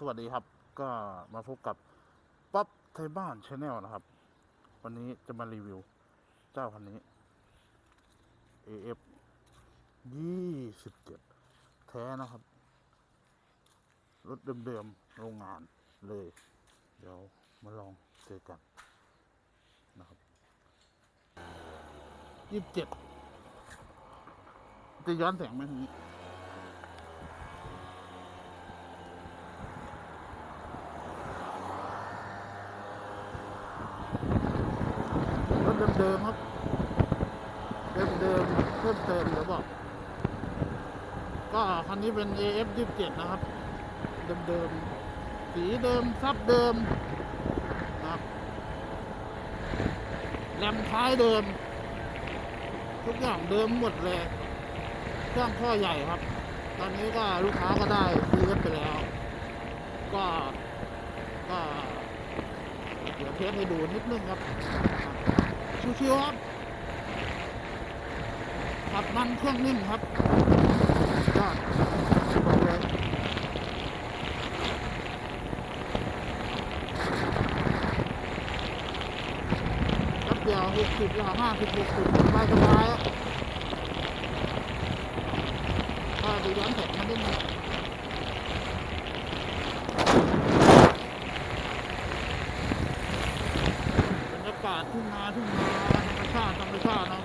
สวัสดีครับก็มาพบกับป๊อปไทยบ้านชาแนลนะครับ วันนี้จะมารีวิว เจ้าคันนี้ AF ยี่สิบเจ็ดแท้นะครับ รถเดิมๆโรงงานเลย เดี๋ยวมาลองเจอกันนะครับยี่สิบเจ็ดจะย้อนแสงไหมทีนี้ เดิมครับเดิมๆเพิ่มเติมเดี๋ยวบอก ก็คันนี้เป็น AF 27นะครับ เดิมๆสีเดิมซับเดิมนะครับแรมท้ายเดิม ทุกอย่างเดิมหมดเลยเครื่องข้อใหญ่ครับ ตอนนี้ก็ลูกค้าก็ได้ซื้อไปแล้ว ก็ก็เดี๋ยวเทสให้ดูนิดนึงครับ ชิวๆครับขับมันเครื่องนิ่มครับยอดบอกเลยแป๊บเดียวหกสิบแล้วห้าสิบหกสิบสบายสบายๆก็ดูย้อนแสงมานิดนึงบรรยากาศทุ่งนาทุ่งนาธรรมชา ติธรรมชาเนาะ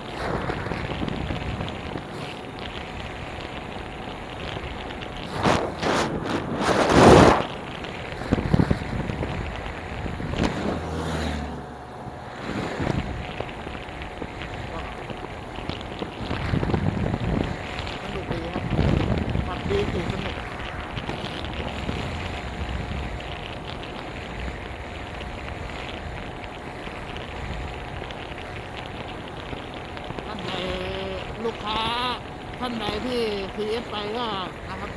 สนุกดีครับขับดีขี่สนุกท่านใด ลูกค้าท่านใดที่ CF ไปก็นะครับ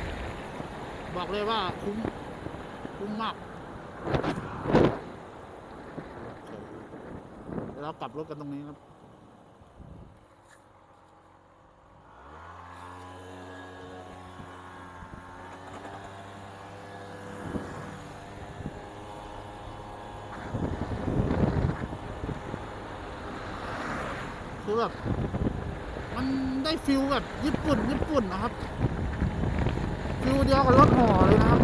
บอกเลยว่าคุ้ม คุ้มมากเดี๋ยวเรากลับรถกันตรงนี้ครับคือแบบ มันได้ฟิลแบบญี่ปุ่นญี่ปุ่นนะครับ ฟิลเดียวกับรถห่อเลยนะครับ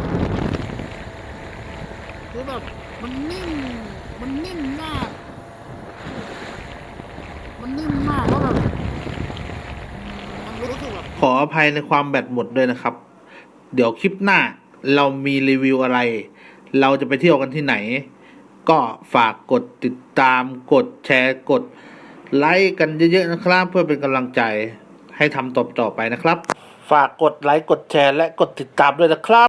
คือแบบมันนิ่ม มันนิ่มมาก มันนิ่มมากแล้วแบบมันรู้สึกแบบขออภัยในความแบตหมดด้วยนะครับ เดี๋ยวคลิปหน้าเรามีรีวิวอะไร เราจะไปเที่ยวกันที่ไหน ก็ฝากกดติดตามกดแชร์กด ไลค์กันเยอะๆนะครับเพื่อเป็นกำลังใจให้ทำต่อๆไปนะครับ ฝากกดไลค์กดแชร์และกดติดตามด้วยนะครับ